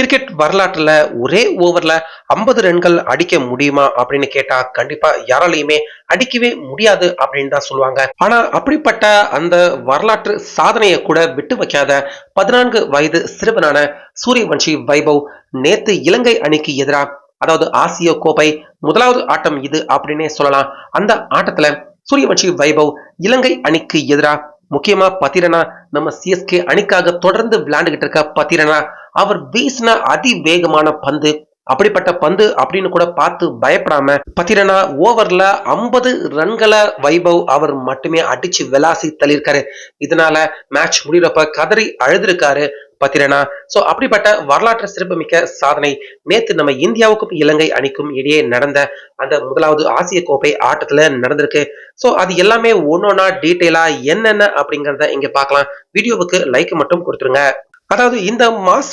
Cricket வரலாற்றுல ஒரே ஓவர்ல 50 ரன்கள் அடிக்க முடியுமா அப்படின்னு கேட்டால் கண்டிப்பாக யாராலையுமே அடிக்கவே முடியாது அப்படின்னு தான் சொல்லுவாங்க. ஆனால் அப்படிப்பட்ட அந்த வரலாற்று சாதனையை கூட விட்டு வைக்காத பதினான்கு வயது சிறுவனான சூரியவன்ஷி வைபவ் நேத்து இலங்கை அணிக்கு எதிராக அதாவது ஆசிய கோப்பை முதலாவது ஆட்டம் இது அப்படின்னே சொல்லலாம். அந்த ஆட்டத்துல சூரியவன்ஷி வைபவ் இலங்கை அணிக்கு எதிராக முக்கியமா பத்திரனா நம்ம சிஎஸ்கே அணிக்காக தொடர்ந்து விளையாண்டுகிட்டு இருக்க பத்திரனா அவர் வீசின அதிவேகமான பந்து அப்படிப்பட்ட பந்து அப்படின்னு கூட பார்த்து பயப்படாம பத்திரனா ஓவர்ல 50 ரன்களை வைபவ் அவர் மட்டுமே அடிச்சு விளாசி தள்ளியிருக்காரு. இதனால மேட்ச் முடிகிறப்ப கதறி அழுதுருக்காரு. பத்திரனா? சோ அப்படிப்பட்ட வரலாற்று சிறப்புமிக்க சாதனை நேத்து நம்ம இந்தியாவுக்கும் இலங்கை அணிக்கும் இடையே நடந்த அந்த முதலாவது ஆசிய கோப்பை ஆட்டத்துல நடந்திருக்கு. சோ அது எல்லாமே ஒன்னொன்னா டீட்டெயிலா என்னென்ன அப்படிங்கறத இங்க பார்க்கலாம். வீடியோவுக்கு லைக் மட்டும் கொடுத்துருங்க. அதாவது இந்த மாச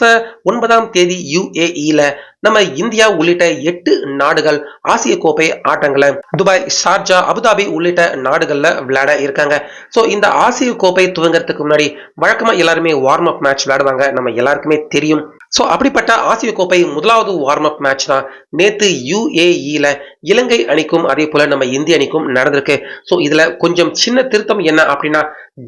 ஒன்பதாம் தேதி யுஏஇல நம்ம இந்தியா உள்ளிட்ட எட்டு நாடுகள் ஆசிய கோப்பை ஆட்டங்களை துபாய் ஷார்ஜா அபுதாபி உள்ளிட்ட நாடுகள்ல விளையாட இருக்காங்க. சோ இந்த ஆசிய கோப்பை துவங்கறதுக்கு முன்னாடி வழக்கமா எல்லாருமே வார்ம் அப் மேட்ச் விளையாடுவாங்க. நம்ம எல்லாருக்குமே தெரியும். சோ அப்படிப்பட்ட ஆசிய கோப்பை முதலாவது வார்ம் அப் மேட்ச் தான் நேத்து யுஏஇல இலங்கை அணிக்கும் அதே போல நம்ம இந்திய அணிக்கும் நடந்திருக்கு. சோ இதுல கொஞ்சம் சின்ன திருத்தம் என்ன அப்படின்னா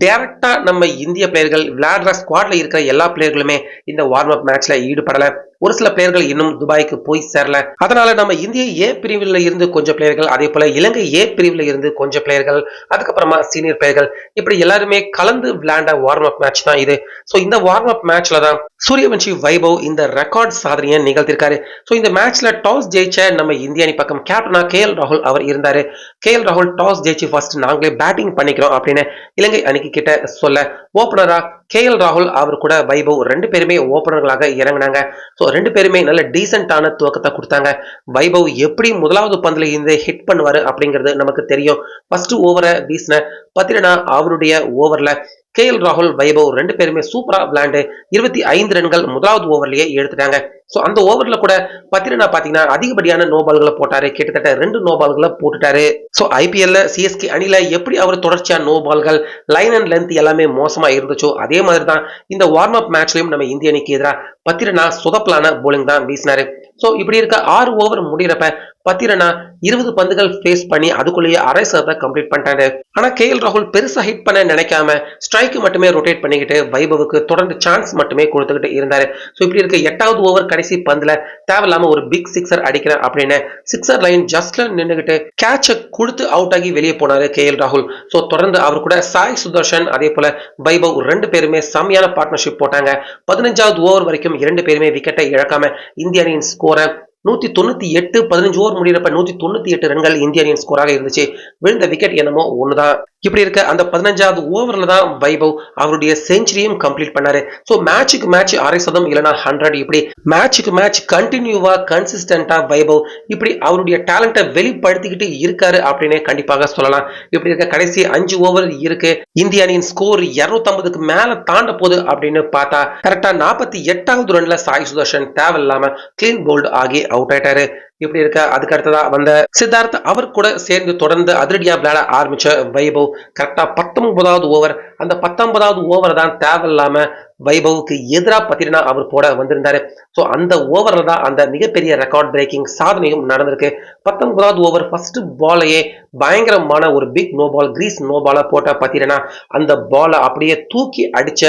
டைரக்டா நம்ம இந்திய பிளேயர்கள் விளையாடுற ஸ்குவாட்ல இருக்கிற எல்லா பிளேயர்களுமே இந்த வார்ம் அப் மேட்ச்ல ஈடுபடல. ஒரு சில பிளேயர்கள் இன்னும் துபாய்க்கு போய் சேரல. அதனால நம்ம இந்திய ஏ பிரிவில் இருந்து கொஞ்சம் பிளேயர்கள் அதே போல இலங்கை ஏ பிரிவில் இருந்து கொஞ்சம் பிளேயர்கள் அதுக்கப்புறமா சீனியர் பிளேயர்கள் இப்படி எல்லாருமே கலந்து விளையாண்ட வார்ம் அப் மேட்ச் தான் இது. ஸோ இந்த வார்ம் அப் மேட்ச்ல தான் சூரியவன்ஷி வைபவ் இந்த ரெக்கார்ட் சாதனையை நிகழ்த்திருக்காரு ஸோ இந்த மேட்ச்ல டாஸ் ஜெயிச்ச நம்ம இந்திய அணி பக்கம் கேப்டனா கே எல் ராகுல் அவர் இருந்தாரு. கே எல் ராகுல் டாஸ் ஜெயிச்சு ஃபர்ஸ்ட் நாங்களே பேட்டிங் பண்ணிக்கிறோம் அப்படின்னு இலங்கை அணிக்கு கிட்ட சொல்ல. ஓபனரா கே எல் ராகுல் அவர் கூட வைபவ் ரெண்டு பேருமே ஓபனர்களாக இறங்கினாங்க. ஸோ ரெண்டு பேருமே நல்ல டீசென்டான துவக்கத்தை கொடுத்தாங்க. வைபவ் எப்படி முதலாவது பந்துல இருந்து ஹிட் பண்ணுவாரு அப்படிங்கிறது நமக்கு தெரியும். ஃபர்ஸ்ட் ஓவரை வீசின பத்திரனா அவருடைய ஓவர்ல கே எல் ராகுல் வைபவ் ரெண்டு பேருமே சூப்பரா விளையாண்டு இருபத்தி ஐந்து ரன்கள் முதலாவது ஓவர்லயே எடுத்துட்டாங்க. ஸோ அந்த ஓவர்ல கூட பத்திரனா பாத்தீங்கன்னா அதிகப்படியான நோ பால்களை போட்டாரு. கிட்டத்தட்ட ரெண்டு நோ பால்களை போட்டுட்டாரு. ஸோ ஐபிஎல்ல சிஎஸ்கே அணில எப்படி அவர் தொடர்ச்சியா நோ பால்கள் லைன் அண்ட் லென்த் எல்லாமே மோசமா இருந்துச்சோ அதே மாதிரி தான் இந்த வார்ம் அப் மேட்ச்லயும் நம்ம இந்திய அணிக்கு எதிராக பத்திரனா சுதப்பலான போலிங் தான் வீசினாரு. ஸோ இப்படி இருக்க ஆறு ஓவர் முடிகிறப்ப பத்திரனா இருபது பந்துகள் ஃபேஸ் பண்ணி அதுக்குள்ளேயே அரை சதத்தை கம்ப்ளீட் பண்ணிட்டாரு. ஆனா கே எல் ராகுல் பெருசா ஹிட் பண்ண நினைக்காம ஸ்ட்ரைக் மட்டுமே ரொட்டேட் பண்ணிக்கிட்டு வைபவுக்கு தொடர்ந்து சான்ஸ் மட்டுமே கொடுத்துக்கிட்டு இருந்தாரு. ஸோ இப்படி இருக்க எட்டாவது ஓவர் கடைசி பந்துல தேவையில்லாம ஒரு பிக் சிக்ஸர் அடிக்கிறேன் அப்படின்னு சிக்ஸர் லைன் ஜஸ்ட்ல நின்றுகிட்டு கேட்சை கொடுத்து அவுட் ஆகி வெளியே போனாரு கே எல் ராகுல். ஸோ தொடர்ந்து அவர் கூட சாய் சுதர்ஷன் அதே போல வைபவ் ரெண்டு பேருமே செம்மையான பார்ட்னர்ஷிப் போட்டாங்க. பதினஞ்சாவது ஓவர் வரைக்கும் இரண்டு பேருமே விக்கெட்டை இழக்காம இந்திய அணியின் ஸ்கோரை நூத்தி தொண்ணூத்தி எட்டு பதினஞ்சு ஓவர் முடியிறப்ப நூத்தி தொண்ணூத்தி எட்டு ரன்கள் இந்திய அணியின் ஸ்கோராக இருந்துச்சு. விழுந்த விக்கெட் என்னமோ ஒண்ணுதான். இப்படி இருக்க அந்த பதினஞ்சாவது ஓவரில் தான் வைபவ் அவருடைய செஞ்சுரியும் கம்ப்ளீட் பண்ணாரு. ஸோ மேட்சுக்கு மேட்ச் அரை சதம் இல்லைனா ஹண்ட்ரட் இப்படி மேட்சுக்கு மேட்ச் கண்டினியூவா கன்சிஸ்டண்டா வைபவ் இப்படி அவருடைய டேலண்ட்டை வெளிப்படுத்திக்கிட்டு இருக்காரு அப்படின்னே கண்டிப்பாக சொல்லலாம். இப்படி இருக்க கடைசி அஞ்சு ஓவர் இருக்கு. இந்திய அணியின் ஸ்கோர் இருநூத்தம்பதுக்கு மேல தாண்ட போகுது அப்படின்னு பார்த்தா கரெக்டா நாற்பத்தி எட்டாவது ரன்ல சாய் சுதர்ஷன் தேவையில்லாம கிளீன் போல்டு ஆகி அவுட் ஆயிட்டாரு. இப்படி இருக்க? அதுக்கு அடுத்ததா வந்த சித்தார்த் அவர் கூட சேர்ந்து தொடர்ந்து அதிரடியா விளையாட ஆரம்பிச்ச வைபவ். கரெக்டா பத்தொன்பதாவது ஓவர் அந்த பத்தொன்பதாவது ஓவர் தான் தேவையில்லாம வைபவுக்கு எதிராக பத்திரினா அவர் போட வந்திருந்தாரு. ஸோ அந்த ஓவரில் தான் அந்த மிகப்பெரிய ரெக்கார்ட் பிரேக்கிங் சாதனையும் நடந்திருக்கு. பத்தொன்பதாவது ஓவர் ஃபர்ஸ்ட் பாலையே பயங்கரமான ஒரு big no ball crease no பாலை போட்ட பார்த்தீங்கன்னா அந்த பாலை அப்படியே தூக்கி அடிச்ச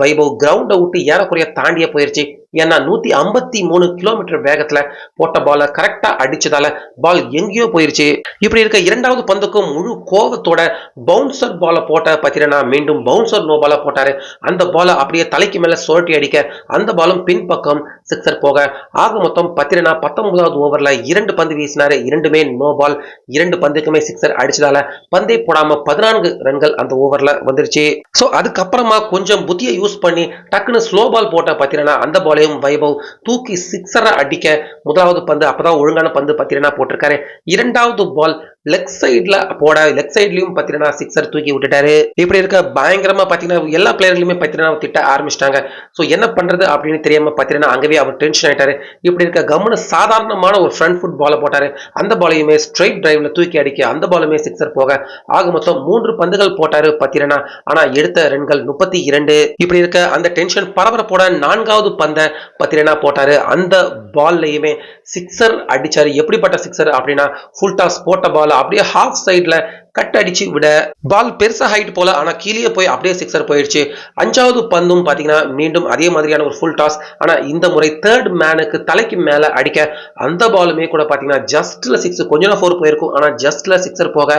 வைபவ் கிரவுண்டை விட்டு ஏறக்குறைய தாண்டிய போயிருச்சு. ஏன்னா நூத்தி ஐம்பத்தி மூணு கிலோமீட்டர் வேகத்துல போட்ட பால கரெக்டா அடிச்சதால பால் எங்கேயோ போயிருச்சு. இப்படி இருக்க இரண்டாவது பந்துக்கும் முழு கோபத்தோட பவுன்சர் பால போட்ட பாத்தீங்கன்னா மீண்டும் பவுன்சர் நோ பால போட்டாரு. அந்த பால அப்படியே தலைக்கு மேல சுழட்டி அடிக்க அந்த பாலும் பின்பக்கம் சிக்ஸர் போக. ஆக மொத்தம் பத்திரனா பத்தொன்பதாவது ஓவர்ல இரண்டு பந்து வீசினாரு. இரண்டுமே நோ பால் இரண்டு பந்துக்குமே சிக்ஸர் அடிச்சதால பந்தே போடாம பதினான்கு ரன்கள் அந்த ஓவர்ல வந்துருச்சு. ஸோ அதுக்கப்புறமா கொஞ்சம் புத்தியை யூஸ் பண்ணி டக்குன்னு ஸ்லோ பால் போட்ட பாத்தீங்கன்னா அந்த பாலையும் வைபவ் தூக்கி சிக்ஸரை அடிக்க முதலாவது பந்து அப்பதான் ஒழுங்கான பந்து பத்திரனா போட்டிருக்காரு. இரண்டாவது பால் லெக் சைடுல போட லெக் சைட்லயும் பாத்தீங்கன்னா சிக்ஸர் தூக்கி விட்டுட்டாரு. இப்படி இருக்க பயங்கரமா பாத்தீங்கன்னா எல்லா பிளேயர்களுமே பாத்தீங்கன்னா திட்ட ஆரம்பிச்சிட்டாங்க. சோ என்ன பண்றது அப்படின்னு தெரியாம பாத்தீங்கன்னா அங்கவே அவர் டென்ஷன் ஆயிட்டாரு. இப்படி இருக்க கம்முன்னு சாதாரணமான ஒரு ஃப்ரண்ட் ஃபுட் பாலை போட்டாரு. அந்த பாலையுமே ஸ்ட்ரைட் டிரைவ்ல தூக்கி அடிக்க அந்த பாலுமே சிக்ஸர் போக ஆக மொத்தம் மூன்று பந்துகள் போட்டாரு பாத்தீங்கன்னா. ஆனா எடுத்த ரன்கள் முப்பத்தி இரண்டு. இப்படி இருக்க அந்த டென்ஷன் பரபரப்போட நான்காவது பந்தை பாத்தீங்கன்னா போட்டாரு. அந்த பால்லையுமே சிக்ஸர் அடிச்சாரு. எப்படிப்பட்ட சிக்ஸர் அப்படின்னா ஃபுல் டாஸ் போட்ட பால் அப்படியே ஹாஃப் சைட்ல கட் அடிச்சு விட பால் பெருசா ஹைட் போல ஆனா கீழே போய் அப்படியே சிக்ஸர் போயிடுச்சு. அஞ்சாவது பந்தும் பாத்தீங்கன்னா மீண்டும் அதே மாதிரியான ஒரு ஃபுல் டாஸ் ஆனா இந்த முறை தேர்ட் மேனுக்கு தலைக்கு மேல அடிக்க அந்த பாலுமே கூட பாத்தீங்கன்னா ஜஸ்ட்ல சிக்ஸ் கொஞ்சம் ஃபோர் போயிருக்கும். ஆனா ஜஸ்ட்ல சிக்ஸர் போக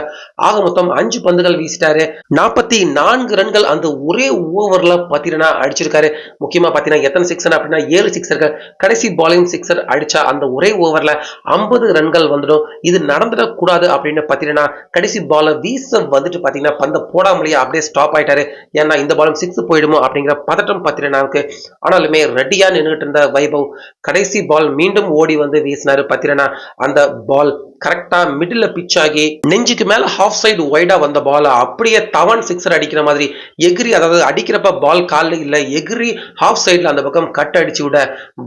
ஆக மொத்தம் அஞ்சு பந்துகள் வீசிட்டாரு. நாற்பத்தி நான்கு ரன்கள் அந்த ஒரே ஓவர்ல பாத்தீங்கன்னா அடிச்சிருக்காரு. முக்கியமா பாத்தீங்கன்னா எத்தனை சிக்ஸர் அப்படின்னா ஏழு சிக்ஸர்கள் கடைசி பாலிங் சிக்ஸர் அடிச்சா அந்த ஒரே ஓவர்ல ஐம்பது ரன்கள் வந்துடும். இது நடந்துடக்கூடாது அப்படின்னு பாத்தீங்கன்னா கடைசி பால் வீச வந்துட்டு பாத்தீங்கன்னா பந்த போடாமலேயே அப்படியே ஸ்டாப் ஆயிட்டாரு. ஏன்னா இந்த பாலும் சிக்ஸ் போயிடுமோ அப்படிங்கிற பதட்டம் பத்திரனாவுக்கு ஆனாலுமே ரெடியா நின்றுட்டு இருந்த வைபவ் கடைசி பால் மீண்டும் ஓடி வந்து வீசினாரு பத்திரனா. அந்த பால் கரெக்டா மிடில் பிச் ஆகி நெஞ்சுக்கு மேல ஹாஃப் சைடு ஒய்டா வந்த பால் அப்படியே தவன் சிக்ஸர் அடிக்கிற மாதிரி எகிரி அதாவது அடிக்கிறப்ப பால் காலில் இல்லை எகிரி ஹாஃப் சைடில் அந்த பக்கம் கட் அடிச்சு விட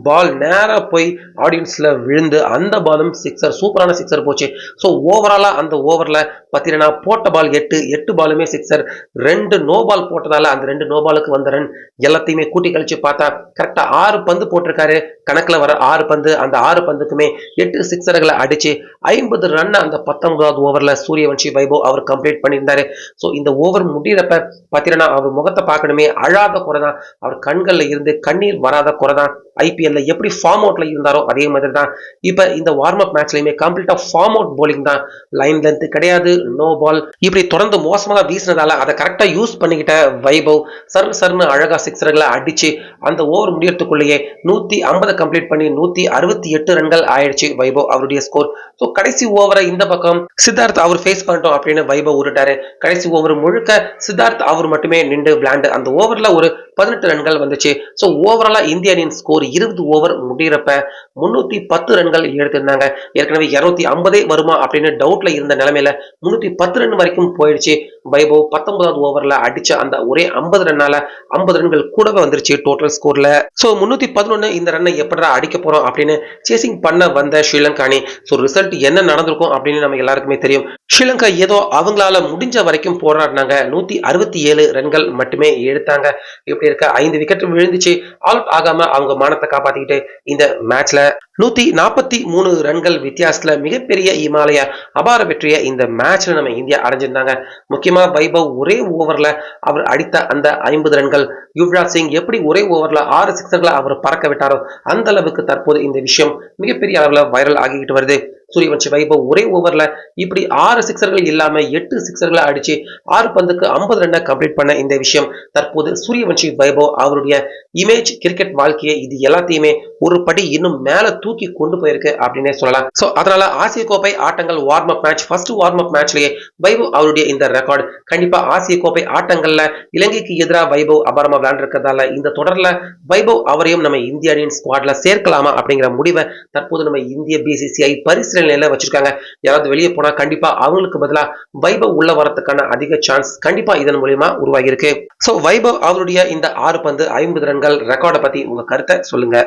பால் நேராக போய் ஆடியன்ஸில் விழுந்து அந்த பாலும் சிக்ஸர் சூப்பரான சிக்ஸர் போச்சு. ஸோ ஓவராலாக அந்த ஓவரில் பார்த்தீங்கன்னா போட்ட பால் எட்டு எட்டு பாலுமே சிக்ஸர் ரெண்டு நோ பால் போட்டதால அந்த ரெண்டு நோ பாலுக்கு வந்த ரன் எல்லாத்தையுமே கூட்டி கழிச்சு பார்த்தா கரெக்டாக ஆறு பந்து போட்டிருக்காரு. கணக்கில் வர ஆறு பந்து அந்த ஆறு பந்துக்குமே எட்டு சிக்ஸர்களை அடிச்சு ஐம்பது ஐம்பது ரன் அந்த பத்தொன்பதாவது ஓவரில் சூரியவன்ஷி வைபவ் அவர் கம்ப்ளீட் பண்ணியிருந்தாரு. ஸோ இந்த ஓவர் முடிகிறப்ப பார்த்தீங்கன்னா அவர் முகத்தை பார்க்கணுமே அழாத குறை தான் அவர் கண்களில் இருந்து கண்ணீர் வராத குறை தான் ஐபிஎல்ல எப்படி ஃபார்ம் அவுட்ல இருந்தாரோ அதே மாதிரி தான் இப்போ இந்த வார்ம் அப் மேட்ச்லையுமே கம்ப்ளீட்டாக ஃபார்ம் அவுட் போலிங் தான். லைன் லென்த் கிடையாது நோ பால் இப்படி தொடர்ந்து மோசமாக வீசினதால அதை கரெக்டாக யூஸ் பண்ணிக்கிட்ட வைபவ் சர்னு சர்னு அழகாக சிக்ஸர்களை அடிச்சு அந்த ஓவர் முடியறதுக்குள்ளேயே நூற்றி ஐம்பது கம்ப்ளீட் பண்ணி நூற்றி அறுபத்தி எட்டு ரன்கள் ஆயிடுச்சு வைபவ் அவருடைய ஸ்கோர் ஸோ கடை கடைசி ஓவரை இந்த பக்கம் சித்தார்த் அவர் ஃபேஸ் பண்ணிட்டோம் அப்படின்னு வைபவ் உருட்டாரு. கடைசி ஓவர் முழுக்க சித்தார்த் அவர் மட்டுமே நின்று விளையாண்டு அந்த ஓவர்ல ஒரு பதினெட்டு ரன்கள் வந்துச்சு. ஸோ ஓவராலா இந்திய அணியின் ஸ்கோர் இருபது ஓவர் முடிகிறப்ப முன்னூத்தி பத்து ரன்கள் எடுத்திருந்தாங்க. ஏற்கனவே இருநூத்தி ஐம்பதே வருமா அப்படின்னு டவுட்ல இருந்த நிலைமையில முன்னூத்தி பத்து ரன் வரைக்கும் போயிடுச்சு. வைபவ் பத்தொன்பதாவது ஓவர்ல அடிச்ச அந்த ஒரே ஐம்பது ரன்னால ஐம்பது ரன்கள் கூடவே வந்துருச்சு டோட்டல் ஸ்கோர்ல ஸோ முன்னூத்தி பதினொன்னு இந்த ரன்னை எப்படா அடிக்க போறோம் அப்படின்னு சேசிங் பண்ண வந்த ஸ்ரீலங்கா அணி ஸோ ரிசல்ட் என்ன நடந்திருக்கும் அப்படின்னு நம்ம எல்லாருக்குமே தெரியும். ஸ்ரீலங்கா ஏதோ அவங்களால முடிஞ்ச வரைக்கும் போராடினாங்க. நூத்தி அறுபத்தி ஏழு ரன்கள் மட்டுமே எடுத்தாங்க. இப்படி இருக்க ஐந்து விக்கெட் விழுந்துச்சு. ஆல் அவுட் ஆகாம அவங்க மானத்தை காப்பாத்திக்கிட்டு இந்த மேட்ச்ல நூத்தி நாற்பத்தி மூணு ரன்கள் வித்தியாசத்துல மிகப்பெரிய இமாலய அபார வெற்றியை இந்த மேட்ச்ல நம்ம இந்தியா அடைஞ்சிருந்தாங்க. முக்கியமா வைபவ் ஒரே ஓவர்ல அவர் அடித்த அந்த ஐம்பது ரன்கள். யுவராஜ் சிங் எப்படி ஒரே ஓவர்ல ஆறு சிக்ஸர்களை அவர் பறக்க விட்டாரோ அந்த அளவுக்கு தற்போது இந்த விஷயம் மிகப்பெரிய அளவுல வைரல் ஆகிக்கிட்டு வருது. சூரியவன்ஷி வைபவ் ஒரே ஓவர்ல இப்படி ஆறு சிக்ஸர்கள் இல்லாம எட்டு சிக்ஸர்களை அடிச்சு ஆறு பந்துக்கு ஐம்பது ரன்னை கம்ப்ளீட் பண்ண இந்த விஷயம். தற்போது சூரியவன்ஷி வைபவ் அவருடைய இமேஜ் கிரிக்கெட் வாழ்க்கையை இது எல்லாத்தையுமே ஒரு படி இன்னும் மேல தூக்கி கொண்டு போயிருக்கு அப்படின்னே சொல்லலாம். சோ அதனால ஆசிய கோப்பை ஆட்டங்கள் warm up match first warm up மேட்ச்லயே Vaibhav அவருடைய இந்த ரெக்கார்டு கண்டிப்பா ஆசிய கோப்பை ஆட்டங்கள்ல இலங்கைக்கு எதிராக வைபவ் அபாரமா விளையாண்டுருக்கிறதால இந்த தொடர்ல வைபவ் அவரையும் நம்ம இந்திய அணியின் ஸ்குவாட்ல சேர்க்கலாமா அப்படிங்கிற முடிவை தற்போது நம்ம இந்திய பிசிசிஐ நிலையில வச்சிருக்காங்க? யாராவது வெளியே போனா கண்டிப்பா அவங்களுக்கு பதிலா வைபவ் உள்ள வரத்துக்கான அதிக சான்ஸ் கண்டிப்பா இதன் மூலியமா உருவாகி இருக்கு சோ வைபவ் அவருடைய இந்த ஆறு பந்து ஐம்பது ரன்கள் ரெக்கார்டை பத்தி உங்க கருத்தை சொல்லுங்க.